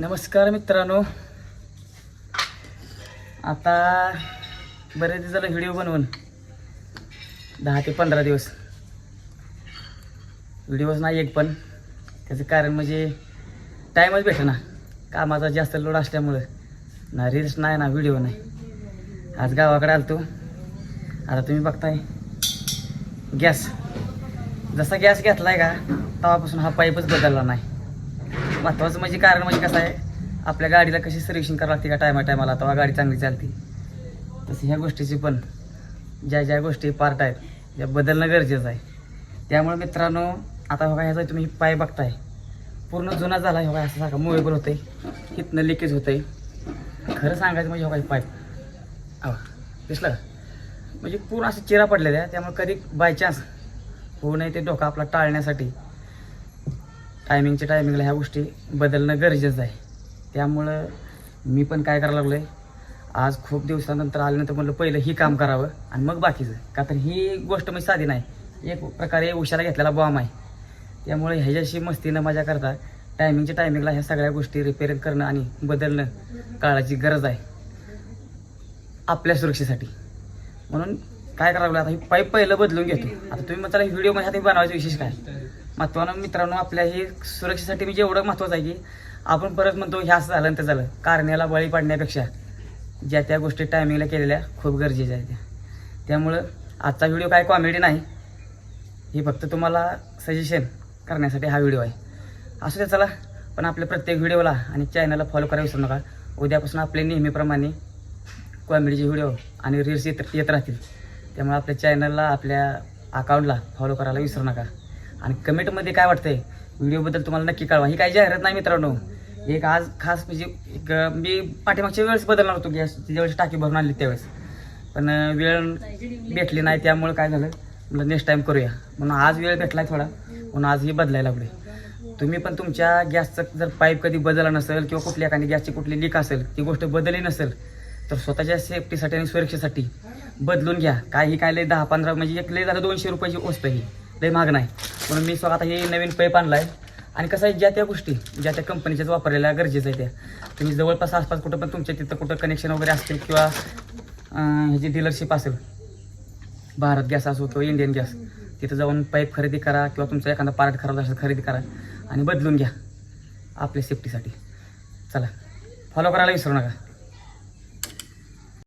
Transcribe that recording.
नमस्कार मित्रांनो. आता बरेच दिवस झालं व्हिडिओ बनवून दहा ते पंधरा दिवस. व्हिडिओज नाही एक पण त्याचं कारण म्हणजे टाईमच भेटं ना कामाचा जास्त लोड असल्यामुळं. ना रील्स नाही ना व्हिडिओ नाही. आज गावाकडे आलतो. आता तुम्ही बघताय. गॅस. जसा गॅस घेतलाय का तेव्हापासून हा पाईपच बदलला नाही. महत्त्वाचं म्हणजे कारण म्हणजे कसं आहे आपल्या गाडीला कशी सर्व्हिसिंग करावं लागते का टायमा टायमाला तेव्हा गाडी चांगली चालते. तसं ह्या गोष्टीची पण ज्या ज्या गोष्टी पार्ट आहेत त्या बदलणं गरजेचं आहे. त्यामुळे मित्रांनो आता बघा ह्याचा तुम्ही पाय बघताय. पूर्ण जुना झाला हे बघा असं सारखा मुवेबल होतंय. हिथनं लिकेज होतंय. खरं सांगायचं म्हणजे हो काही पाय अहो दिसलं? का? म्हणजे पूर्ण असं चिरा पडलेल्या त्यामुळे कधी बाय चान्स होऊ नये ते डोकं आपला टाळण्यासाठी. टायमिंगच्या टायमिंगला ह्या गोष्टी बदलणं गरजेचं आहे. त्यामुळं मी पण काय करायला लागलो आहे आज खूप दिवसानंतर आल्यानंतर म्हणलं पहिलं ही काम करावं आणि मग बाकीचं. का तर ही गोष्ट म्हणजे साधी नाही एक प्रकारे उशाला घेतलेला बॉम्ब आहे. त्यामुळे ह्याच्याशी मस्तीनं मजा करता टायमिंगच्या टायमिंगला ह्या सगळ्या गोष्टी रिपेअर करणं आणि बदलणं काळाची गरज आहे. आपल्या सुरक्षेसाठी. म्हणून काय करावं लागलं आता ही पाईप पहिलं बदलून घेतो. आता तुम्ही म्हणता व्हिडिओ म्हणजे आता बनवायचं विशेष काय? महत्वानं मित्रांनो आपल्या हे सुरक्षेसाठी म्हणजे एवढं महत्त्वाचं आहे की आपण परत म्हणतो हे असं झालं तर ते झालं. कारण्याला बळी पाडण्यापेक्षा ज्या त्या गोष्टी टायमिंगला केलेल्या खूप गरजेच्या आहेत त्या. त्यामुळं आजचा व्हिडिओ काय कॉमेडी नाही. हे फक्त तुम्हाला सजेशन करण्यासाठी हा व्हिडिओ आहे. असू द्या चला पण आपल्या प्रत्येक व्हिडिओला आणि चॅनलला फॉलो करायला विसरू नका. उद्यापासून आपले नेहमीप्रमाणे कॉमेडीचे व्हिडिओ आणि रील्स येत येत राहतील. त्यामुळे आपल्या चॅनलला आपल्या अकाउंटला फॉलो करायला विसरू नका. आणि कमेंटमध्ये काय वाटतंय? व्हिडिओबद्दल तुम्हाला नक्की कळवा. ही काही जाहिरात नाही मित्रांनो. एक आज खास म्हणजे एक मी पाठीमागच्या वेळेस बदलणार होतो गॅस. ज्यावेळेस टाकी भरून आणली त्यावेळेस. पण वेळ भेटली नाही त्यामुळे काय झालं? म्हणलं नेक्स्ट टाईम करूया. म्हणून आज वेळ भेटला थोडा. म्हणून आज ही बदलायला लागले तुम्ही पण तुमच्या गॅसचं जर पाईप कधी बदलला नसेल किंवा कुठल्या एखादी गॅसची कुठली लीक असेल ती गोष्ट बदलली नसेल तर स्वतःच्या सेफ्टीसाठी आणि सुरक्षेसाठी बदलून घ्या. काही काय लय दहा पंधरा म्हणजे एक लय झालं दोनशे रुपयाची वस्तू ही लय महाग नाही. म्हणून मी स्वतः आता हे नवीन पाईप आणलाय. आणि कसं आहे ज्या त्या गोष्टी ज्या त्या कंपनीच्याच वापरलेल्या गरजेचं आहे त्या. तुम्ही जवळपास आसपास कुठं पण तुमच्या तिथं कुठं कनेक्शन वगैरे असतील किंवा ह्याची डीलरशिप असेल भारत गॅस असो किंवा इंडियन गॅस तिथं जाऊन पाईप खरेदी करा किंवा तुमचा एखादा पार्ट खराब असेल खरेदी करा आणि बदलून घ्या आपल्या सेफ्टीसाठी चला फॉलो करायला विसरू नका.